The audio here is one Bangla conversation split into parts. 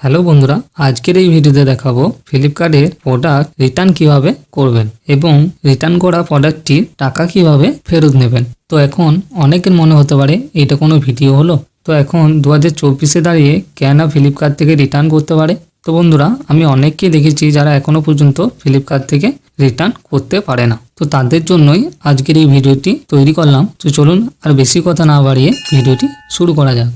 হ্যালো বন্ধুরা, আজকের এই ভিডিওতে দেখাবো ফ্লিপকার্টের প্রোডাক্ট রিটার্ন কীভাবে করবেন এবং রিটার্ন করা প্রোডাক্টটির টাকা কীভাবে ফেরত নেবেন। তো এখন অনেকের মনে হতে পারে এটা কোনো ভিডিও হলো। তো এখন দু হাজার চব্বিশে দাঁড়িয়ে কেন ফ্লিপকার্ট থেকে রিটার্ন করতে পারে? তো বন্ধুরা, আমি অনেককে দেখেছি যারা এখনও পর্যন্ত ফ্লিপকার্ট থেকে রিটার্ন করতে পারে না। তো তাদের জন্যই আজকের এই ভিডিওটি তৈরি করলাম। তো চলুন আর বেশি কথা না বাড়িয়ে ভিডিওটি শুরু করা যাক।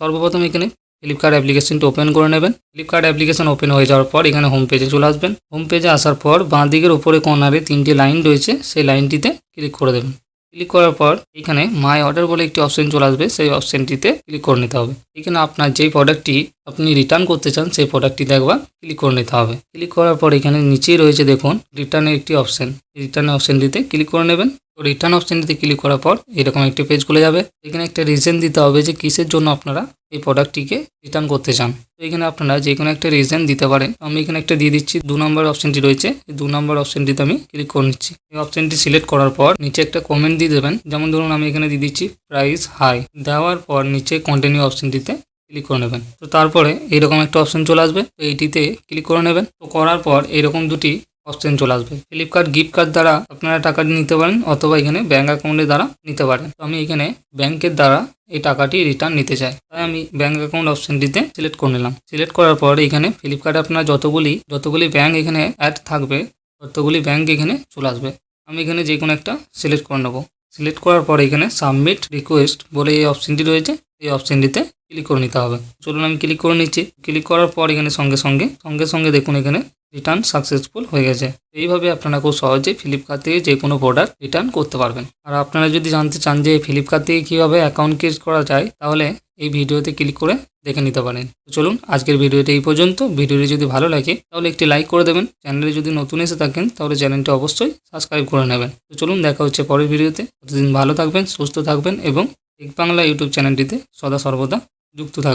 সর্বপ্রথম এখানে ফ্লিপকার্ট অ্যাপ্লিকেশনটি ওপেন করে নেবেন। ফ্লিপকার্ট অ্যাপ্লিকেশন ওপেন হয়ে যাওয়ার পর এখানে হোম পেজে চলে আসবেন। হোম পেজে আসার পর বাঁ দিকের উপরে কর্নারে তিনটি লাইন রয়েছে, সেই লাইনটিতে ক্লিক করে দেবেন। ক্লিক করার পর এখানে মাই অর্ডার বলে একটি অপশন চলে আসবে, সেই অপশনটিতে ক্লিক করে নিতে হবে। এখানে আপনার যেই প্রোডাক্টটি আপনি রিটার্ন করতে চান, সেই প্রোডাক্টটিতে একবার ক্লিক করে নিতে হবে। ক্লিক করার পর এখানে নিচেই রয়েছে দেখুন রিটার্নের একটি অপশন রিটার্নের অপশনটিতে ক্লিক করে নেবেন। রিটার্ন অপশনটিতে ক্লিক করার পর এরকম একটি পেজ খুলে যাবে। এখানে একটা রিজন দিতে হবে যে কিসের জন্য আপনারা এই প্রোডাক্টটিকে রিটার্ন করতে চান। তো এখানে আপনারা যে কোনো একটা রিজন দিতে পারেন। আমি এখানে একটা দিয়ে দিচ্ছি, দু নম্বর অপশনটি রয়েছে। এই দু নম্বর অপশনটিতে আমি ক্লিক করে নিচ্ছি। এই অপশনটি সিলেক্ট করার পর নিচে একটা কমেন্ট দিয়ে দেবেন। যেমন ধরুন আমি এখানে দিয়ে দিচ্ছি প্রাইস হাই দেওয়ার পর নিচে কন্টিনিউ অপশনটিতে ক্লিক করে নেবেন। তো তারপরে এইরকম একটা অপশন চলে আসবে, তো এইটিতে ক্লিক করে নেবেন। তো করার পর এরকম দুটি অপশন চলে আসবে। ফ্লিপকার্ট গিফট কার্ড দ্বারা আপনারা টাকা নিতে পারেন অথবা এখানে ব্যাঙ্ক অ্যাকাউন্টের দ্বারা নিতে পারেন। তো আমি এখানে ব্যাংকের দ্বারা এই টাকাটি রিটার্ন নিতে চাই। তাই আমি ব্যাঙ্ক অ্যাকাউন্ট অপশনটিতে সিলেক্ট করে নিলাম। সিলেক্ট করার পর এখানে ফ্লিপকার্টে আপনার যতগুলি যতগুলি ব্যাঙ্ক এখানে অ্যাড থাকবে, ততগুলি ব্যাঙ্ক এখানে চলে আসবে। আমি এখানে যে কোনো একটা সিলেক্ট করে নেব। সিলেক্ট করার পর এখানে সাবমিট রিকোয়েস্ট বলে এই অপশনটি রয়েছে। এই অপশনটিতে ক্লিক করে নিতে হবে। চলুন আমি ক্লিক করে নিচ্ছি। ক্লিক করার পর এখানে সঙ্গে সঙ্গে সঙ্গে সঙ্গে দেখুন এখানে রিটার্ন সাকসেসফুল হয়ে গেছে। এইভাবে আপনারা খুব সহজে ফ্লিপকার্ট থেকে যে কোনো প্রোডাক্ট রিটার্ন করতে পারবেন। আর আপনারা যদি জানতে চান যে ফ্লিপকার্ট থেকে কীভাবে অ্যাকাউন্ট ক্রিয়েট করা যায়, তাহলে এই ভিডিওতে ক্লিক করে দেখে নিতে পারেন। চলুন, আজকের ভিডিওটি এই পর্যন্ত। ভিডিওটি যদি ভালো লাগে, তাহলে একটি লাইক করে দেবেন। চ্যানেলে যদি নতুন এসে থাকেন, তাহলে চ্যানেলটি অবশ্যই সাবস্ক্রাইব করে নেবেন। তো চলুন, দেখা হচ্ছে পরের ভিডিওতে। ততদিন ভালো থাকবেন, সুস্থ থাকবেন এবং এক বাংলা ইউটিউব চ্যানেলটিতে সদা সর্বদা যুক্ত থাকবেন